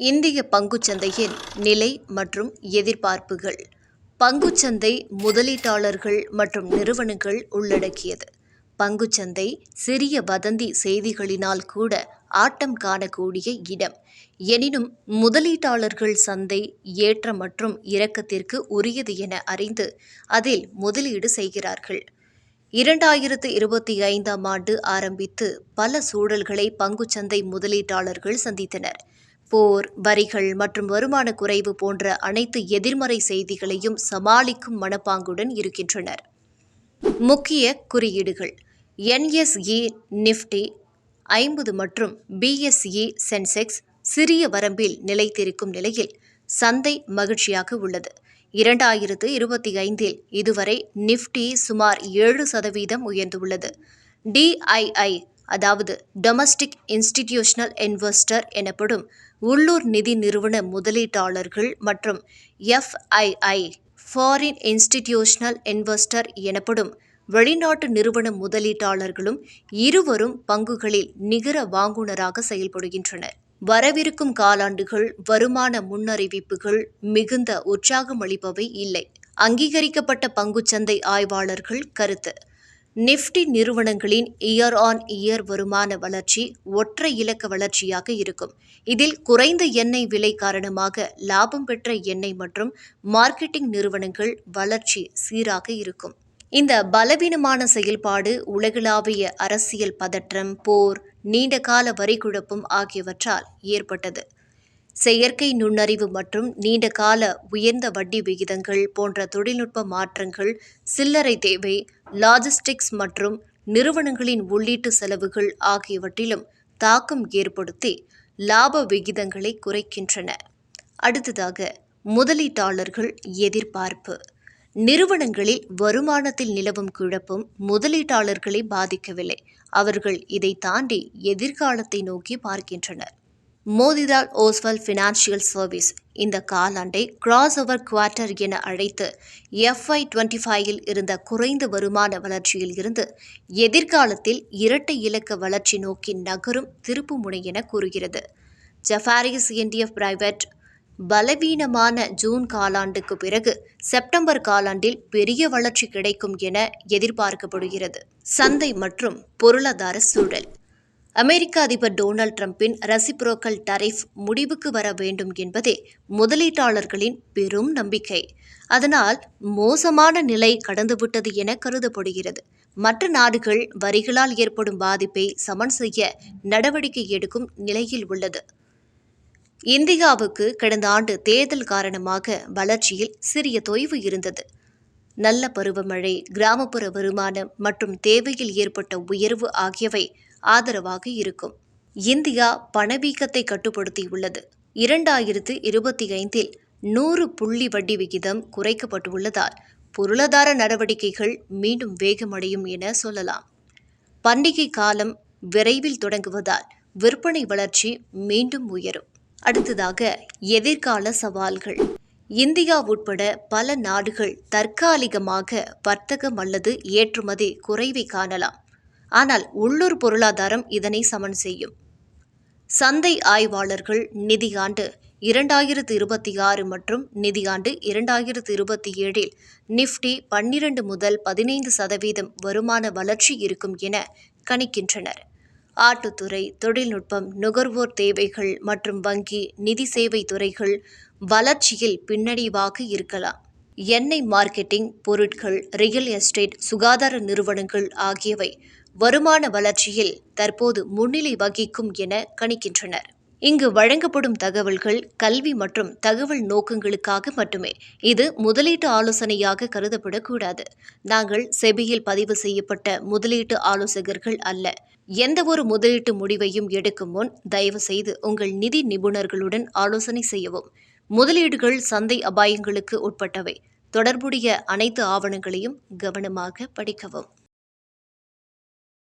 இந்திய பங்குச்சந்தையின் நிலை மற்றும் எதிர்பார்ப்புகள். பங்குச்சந்தை முதலீட்டாளர்கள் மற்றும் நிறுவனங்கள் உள்ளடக்கியது. பங்குச்சந்தை சிறிய வதந்தி செய்திகளினால் கூட ஆட்டம் காணக்கூடிய இடம். எனினும் முதலீட்டாளர்கள் சந்தை ஏற்ற மற்றும் இறக்கத்திற்கு உரியது என அறிந்து அதில் முதலீடு செய்கிறார்கள். இரண்டாயிரத்து இருபத்தி ஐந்தாம் ஆண்டு ஆரம்பித்து பல சூழல்களை பங்குச்சந்தை முதலீட்டாளர்கள் சந்தித்தனர். போர் வரிகள் மற்றும் வருமான குறைவு போன்ற அனைத்து எதிர்மறை செய்திகளையும் சமாளிக்கும் மனப்பாங்குடன் இருக்கின்றனர். முக்கிய குறியீடுகள். என்எஸ்இ நிஃப்டி ஐம்பது மற்றும் பிஎஸ்இ சென்செக்ஸ் சிறிய வரம்பில் நிலைத்திருக்கும் நிலையில் சந்தை மகிழ்ச்சியாக உள்ளது. இரண்டாயிரத்து இருபத்தி ஐந்தில் இதுவரை நிஃப்டி சுமார் ஏழு சதவீதம் உயர்ந்துள்ளது. டிஐஐ அதாவது டொமஸ்டிக் இன்ஸ்டிடியூஷனல் இன்வெஸ்டர் எனப்படும் உள்ளூர் நிதி நிறுவன முதலீட்டாளர்கள் மற்றும் எஃப்ஐஐ ஃபாரின் இன்ஸ்டிடியூஷனல் இன்வெஸ்டர் எனப்படும் வெளிநாட்டு நிறுவன முதலீட்டாளர்களும் இருவரும் பங்குகளில் நிகர வாங்குனராக செயல்படுகின்றனர். வரவிருக்கும் காலாண்டுகள் வருமான முன்னறிவிப்புகள் மிகுந்த உற்சாகமளிப்பவை இல்லை. அங்கீகரிக்கப்பட்ட பங்குச்சந்தை ஆய்வாளர்கள் கருத்து. நிஃப்டி நிறுவனங்களின் இயர் ஆன் இயர் வருமான வளர்ச்சி ஒற்றை இலக்க வளர்ச்சியாக இருக்கும். இதில் குறைந்த எண்ணெய் விலை காரணமாக லாபம் பெற்ற எண்ணெய் மற்றும் மார்க்கெட்டிங் நிறுவனங்கள் வளர்ச்சி சீராக இருக்கும். இந்த பலவீனமான செயல்பாடு உலகளாவிய அரசியல் பதற்றம் போர் நீண்டகால வரிகுழப்பம் ஆகியவற்றால் ஏற்பட்டது. செயற்கை நுண்ணறிவு மற்றும் நீண்டகால உயர்ந்த வட்டி விகிதங்கள் போன்ற தொழில்நுட்ப மாற்றங்கள் சில்லறை தேவை லாஜிஸ்டிக்ஸ் மற்றும் நிறுவனங்களின் உள்ளீட்டு செலவுகள் ஆகியவற்றிலும் தாக்கம் ஏற்படுத்தி லாப விகிதங்களை குறைக்கின்றன. அடுத்ததாக முதலீட்டாளர்கள் எதிர்பார்ப்பு. நிறுவனங்களில் வருமானத்தில் நிலவும் குழப்பம் முதலீட்டாளர்களை பாதிக்கவில்லை. அவர்கள் இதை தாண்டி எதிர்காலத்தை நோக்கி பார்க்கின்றனர். மோதிலால் ஓஸ்வால் ஃபினான்ஷியல் சர்வீஸ் இந்த காலாண்டை கிராஸ் ஓவர் குவார்ட்டர் என அழைத்து எஃப்ஐ டுவெண்ட்டி ஃபைவில் இருந்த குறைந்த வருமான வளர்ச்சியில் இருந்து எதிர்காலத்தில் இரட்டை இலக்க வளர்ச்சி நோக்கி நகரும் திருப்புமுனை என கூறுகிறது. ஜஃபாரிஸ் இந்திய பிரைவேட் பலவீனமான ஜூன் காலாண்டுக்கு பிறகு செப்டம்பர் காலாண்டில் பெரிய வளர்ச்சி கிடைக்கும் என எதிர்பார்க்கப்படுகிறது. சந்தை மற்றும் பொருளாதார சூழல். அமெரிக்க அதிபர் டொனால்ட் ட்ரம்பின் ரசிப்ரோக்கல் டரிஃப் முடிவுக்கு வர வேண்டும் என்பதே முதலீட்டாளர்களின் பெரும் நம்பிக்கை. அதனால் மோசமான நிலை கடந்துவிட்டது என கருதப்படுகிறது. மற்ற நாடுகள் வரிகளால் ஏற்படும் பாதிப்பை சமன் செய்ய நடவடிக்கை எடுக்கும் நிலையில் உள்ளது. இந்தியாவுக்கு கடந்த ஆண்டு தேர்தல் காரணமாக வளர்ச்சியில் சிறிய தொய்வு இருந்தது. நல்ல பருவமழை கிராமப்புற வருமானம் மற்றும் தேவையில் ஏற்பட்ட உயர்வு ஆகியவை ஆதரவாக இருக்கும். இந்தியா பணவீக்கத்தை கட்டுப்படுத்தியுள்ளது. இரண்டாயிரத்து இருபத்தி ஐந்தில் நூறு புள்ளி வட்டி விகிதம் குறைக்கப்பட்டுள்ளதால் பொருளாதார நடவடிக்கைகள் மீண்டும் வேகமடையும் என சொல்லலாம். பண்டிகை காலம் விரைவில் தொடங்குவதால் விற்பனை வளர்ச்சி மீண்டும் உயரும். அடுத்ததாக எதிர்கால சவால்கள். இந்தியா உட்பட பல நாடுகள் தற்காலிகமாக வர்த்தகம் அல்லது ஏற்றுமதி குறைவை காணலாம். ஆனால் உள்ளூர் பொருளாதாரம் இதனை சமன் செய்யும். சந்தை ஆய்வாளர்கள் நிதியாண்டு இரண்டாயிரத்து இருபத்தி ஆறு மற்றும் நிதியாண்டு இரண்டாயிரத்து இருபத்தி ஏழில் நிஃப்டி பன்னிரண்டு முதல் பதினைந்து சதவீதம் வருமான வளர்ச்சி இருக்கும் என கணிக்கின்றனர். ஆட்டுத்துறை தொழில்நுட்பம் நுகர்வோர் தேவைகள் மற்றும் வங்கி நிதி சேவை துறைகள் வளர்ச்சியில் பின்னடைவாக இருக்கலாம். எண்ணெய் மார்க்கெட்டிங் பொருட்கள் ரியல் எஸ்டேட் சுகாதார நிறுவனங்கள் ஆகியவை வருமான வளர்ச்சியில் தற்போது முன்னிலை வகிக்கும் என கணிக்கின்றனர். இங்கு வழங்கப்படும் தகவல்கள் கல்வி மற்றும் தகவல் நோக்கங்களுக்காக மட்டுமே. இது முதலீட்டு ஆலோசனையாக கருதப்படக்கூடாது. நாங்கள் செபியில் பதிவு செய்யப்பட்ட முதலீட்டு ஆலோசகர்கள் அல்ல. எந்த ஒரு முதலீட்டு முடிவையும் எடுக்கும் முன் தயவு செய்து உங்கள் நிதி நிபுணர்களுடன் ஆலோசனை செய்யவும். முதலீடுகள் சந்தை அபாயங்களுக்கு உட்பட்டவை. தொடர்புடைய அனைத்து ஆவணங்களையும் கவனமாக படிக்கவும்.